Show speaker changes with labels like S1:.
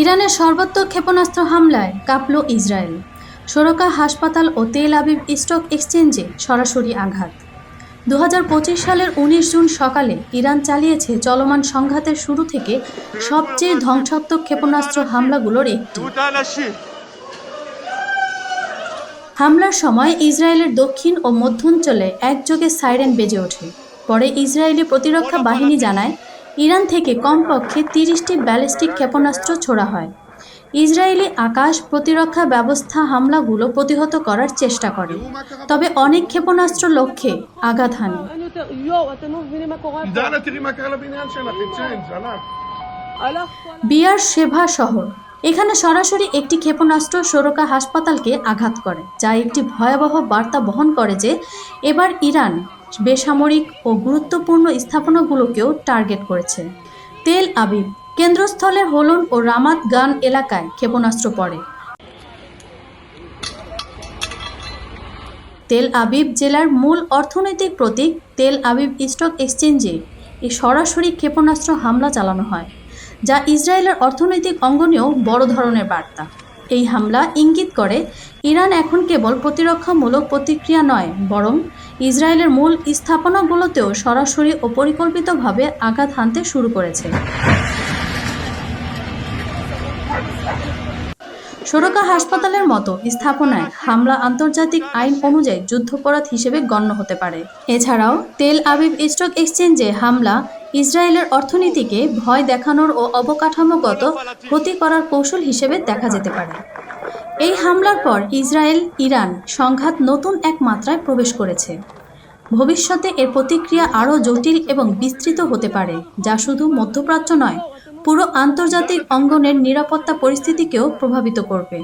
S1: ইরানের সর্বাত্মক ক্ষেপণাস্ত্র হামলায় কাঁপল ইসরায়েল। সোরকা হাসপাতাল ও তেল আবিব স্টক এক্সচেঞ্জে সরাসরি আঘাত। দুহাজার পঁচিশ সালের ১৯ জুন সকালে ইরান চালিয়েছে চলমান সংঘাতের শুরু থেকে সবচেয়ে ধ্বংসাত্মক ক্ষেপণাস্ত্র হামলাগুলোর একটি। হামলার সময় ইসরায়েলের দক্ষিণ ও মধ্যাঞ্চলে একযোগে সাইরেন বেজে ওঠে। পরে ইসরায়েলি প্রতিরক্ষা বাহিনী জানায় ইরান থেকে কমপক্ষে তিরিশটি ব্যালিস্টিক ক্ষেপণাস্ত্র ছোড়া হয়। ইসরায়েলি আকাশ প্রতিরক্ষা ব্যবস্থা হামলাগুলো প্রতিহত করার চেষ্টা করে। তবে অনেক ক্ষেপণাস্ত্র লক্ষ্যে আঘাত হানে। বিয়ার সেভা শহর। এখানে সরাসরি একটি ক্ষেপণাস্ত্র সোরকা হাসপাতালকে আঘাত করে, যা একটি ভয়াবহ বার্তা বহন করে যে এবার ইরান বেসামরিক ও গুরুত্বপূর্ণ স্থাপনাগুলোকেও টার্গেট করেছে। তেল আবিব কেন্দ্রস্থলে হোলন ও রামাত গান এলাকায় ক্ষেপণাস্ত্র পড়ে। তেল আবিব জেলার মূল অর্থনৈতিক প্রতীক তেল আবিব স্টক এক্সচেঞ্জে এই সরাসরি ক্ষেপণাস্ত্র হামলা চালানো হয়, যা ইসরায়েলের অর্থনৈতিক অঙ্গনেও বড় ধরনের বার্তা। এই হামলা ইঙ্গিত করে, ইরান এখন কেবল প্রতিরক্ষামূলক প্রতিক্রিয়া নয়, বরং ইসরায়েলের মূল স্থাপনাগুলোতেও সরাসরি ও পরিকল্পিতভাবে আঘাত হানতে শুরু করেছে। সরকা হাসপাতালের মতো স্থাপনায় হামলা আন্তর্জাতিক আইন অনুযায়ী যুদ্ধাপরাধ হিসেবে গণ্য হতে পারে। এছাড়াও, তেল আবিব স্টক এক্সচেঞ্জে হামলা ইসরায়েলের অর্থনীতিকে ভয় দেখানোর ও অবকাঠামোগত ক্ষতি করার কৌশল হিসেবে দেখা যেতে পারে। এই হামলার পর ইসরায়েল, ইরান সংঘাত নতুন এক মাত্রায় প্রবেশ করেছে। ভবিষ্যতে এর প্রতিক্রিয়া আরও জটিল এবং বিস্তৃত হতে পারে, যা শুধু মধ্যপ্রাচ্য নয়, পুরো আন্তর্জাতিক অঙ্গনের নিরাপত্তা পরিস্থিতিকেও প্রভাবিত করবে।